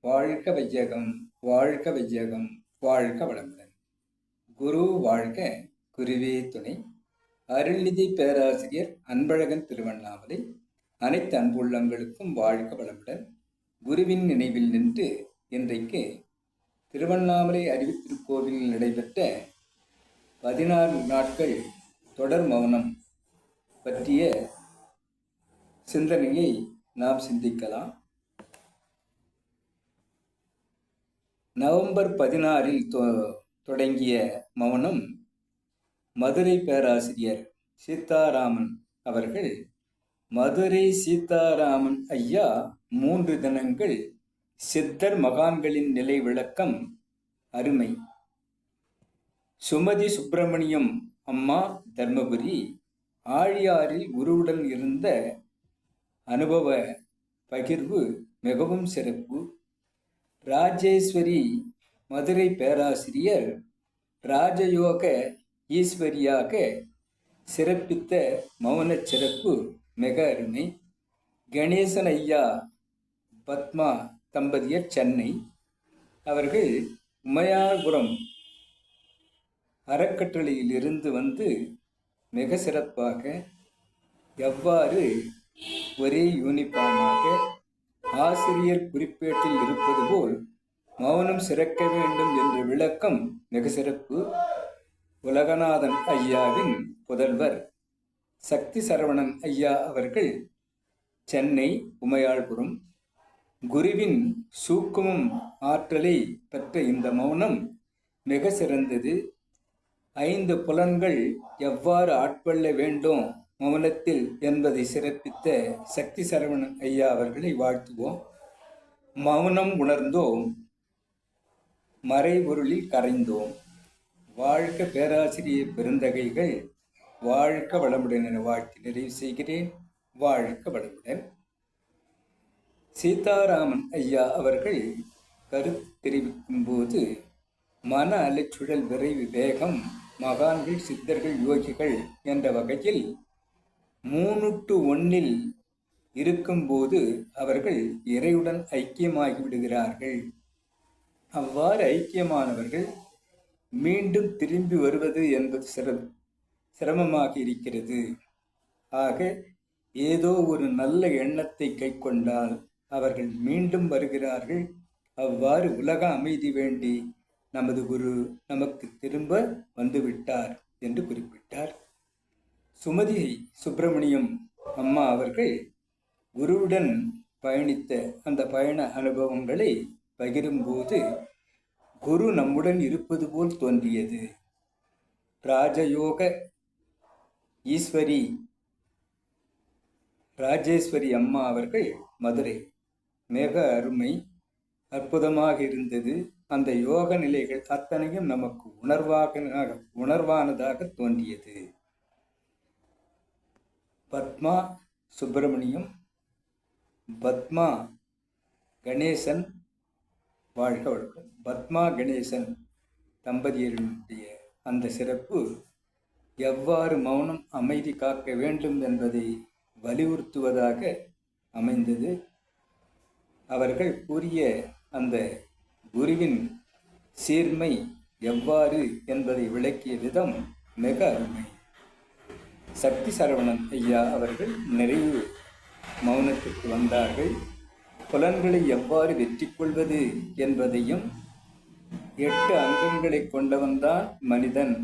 வாழ்க வையகம் வாழ்க வையகம் வாழ்க வளமுடன். குரு வாழ்க குருவே துணை. அருள்நிதி பேராசிரியர் அன்பழகன் திருவண்ணாமலை. அனைத்து அன்புள்ளங்களுக்கும் வாழ்க வளமுடன். குருவின் நினைவில் நின்று இன்றைக்கு திருவண்ணாமலை அறிவித்திருக்கோவிலில் நடைபெற்ற பதினாறு நாட்கள் தொடர் மௌனம் பற்றிய சிந்தனையை நாம் சிந்திக்கலாம். நவம்பர் பதினாறில் தொ- தொடங்கிய மௌனம் மதுரை பேராசிரியர் சீதாராமன் அவர்கள் மதுரை சீதாராமன் ஐயா மூன்று தினங்கள் சித்தர் மகான்களின் நிலை விளக்கம் அருமை. சுமதி சுப்பிரமணியம் அம்மா தர்மபுரி ஆழியாரில் குருவுடன் இருந்த அனுபவ பகிர்வு மிகவும் சிறப்பு. ராஜேஸ்வரி மதுரை பேராசிரியர் ராஜயோக ஈஸ்வரியாக சிறப்பித்த மௌனச் சிறப்பு மிக அருமை. கணேசன் ஐயா பத்மா தம்பதியர் சென்னை. அவர்கள் உமையாபுரம் அறக்கட்டளையிலிருந்து வந்து மிக சிறப்பாக எவ்வாறு ஒரே யூனிஃபார்மாக ஆசிரியர் குறிப்பேட்டில் இருப்பது போல் மௌனம் சிறக்க வேண்டும் என்ற விளக்கம் மிக சிறப்பு. உலகநாதன் ஐயாவின் புதல்வர் சக்தி சரவணன் ஐயா அவர்கள் சென்னை உமையாள்புரம் குருவின் சூக்குமம் ஆற்றலை பெற்ற இந்த மௌனம் மிக சிறந்தது. ஐந்து புலன்கள் எவ்வாறு ஆட்கொள்ள வேண்டும் மௌனத்தில் என்பதை சிறப்பித்த சக்தி சரவணன் ஐயா அவர்களை வாழ்த்துவோம். மௌனம் உணர்ந்தோம். மறைபொருளில் கரைந்தோம். வாழ்க பேராசிரியர் பெருந்தகைகள். வாழ்க வளமுடன் என வாழ்த்து நிறைவு செய்கிறேன். வாழ்க வளமுடன். சீதாராமன் ஐயா அவர்கள் கருத்து தெரிவிக்கும் போது மன அலைச்சுழல் விரைவு வேகம் மகான்கள் சித்தர்கள் யோகிகள் என்ற வகையில் மூணு டு ஒன்னில் இருக்கும்போது அவர்கள் இறையுடன் ஐக்கியமாகி விடுகிறார்கள் அவ்வாறு ஐக்கியமானவர்கள் மீண்டும் திரும்பி வருவது என்பது சிர சிரமமாக இருக்கிறது. ஆக ஏதோ ஒரு நல்ல எண்ணத்தை கைக்கொண்டால் அவர்கள் மீண்டும் வருகிறார்கள். அவ்வாறு உலக அமைதி வேண்டி நமது குரு நமக்கு திரும்ப வந்துவிட்டார் என்று குறிப்பிட்டார். சுமதி சுப்பிரமணியம் அம்மா அவர்கள் குருவுடன் பயணித்த அந்த பயண அனுபவங்களை பகிரும்போது குரு நம்முடன் இருப்பது போல் தோன்றியது. ராஜயோக ஈஸ்வரி ராஜேஸ்வரி அம்மா அவர்கள் மதுரை. மிக அருமை அற்புதமாக இருந்தது. அந்த யோக நிலைகள் அத்தனையும் நமக்கு உணர்வாக உணர்வானதாக தோன்றியது. பத்மா சுப்பிரமணியம் பத்மா கணேசன் வாழ்க வழக்கம் பத்மா கணேசன் தம்பதியருடைய அந்த சிறப்பு எவ்வாறு மௌனம் அமைதி காக்க வேண்டும் என்பதை வலியுறுத்துவதாக அமைந்தது. அவர்கள் கூறிய அந்த குருவின் சீர்மை எவ்வாறு என்பதை விளக்கிய விதம் மிக அருமை. சக்தி சரவணன் ஐயா அவர்கள் நிறைவு மௌனத்திற்கு வந்தார்கள். புலன்களை எவ்வாறு வெற்றி கொள்வது என்பதையும் எட்டு அங்கங்களை கொண்டவன்தான் மனிதன்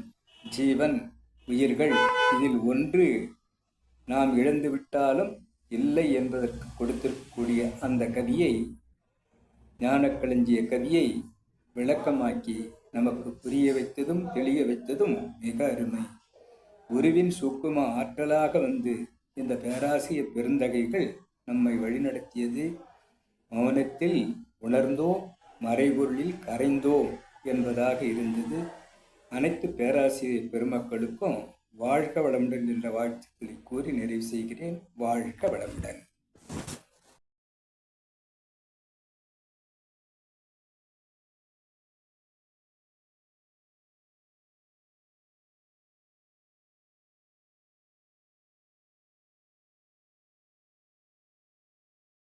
ஜீவன் உயிர்கள். இதில் ஒன்று நாம் இழந்துவிட்டாலும் இல்லை என்பதற்கு கொடுத்திருக்கக்கூடிய அந்த கவியை ஞானக்களஞ்சிய கவியை விளக்கமாக்கி நமக்கு புரிய வைத்ததும் தெளிய வைத்ததும் மிக அருமை. குருவின் சூக்கும ஆற்றலாக வந்து இந்த பேராசிய பெருந்தகைகள் நம்மை வழிநடத்தியது. மௌனத்தில் உணர்ந்தோம் மறைபொருளில் கரைந்தோம் என்பதாக இருந்தது. அனைத்து பேராசிரியர் பெருமக்களுக்கும் வாழ்க வளமுடன் என்ற வாழ்த்துக்களை கூறி நிறைவு செய்கிறேன். வாழ்க வளமுடன்.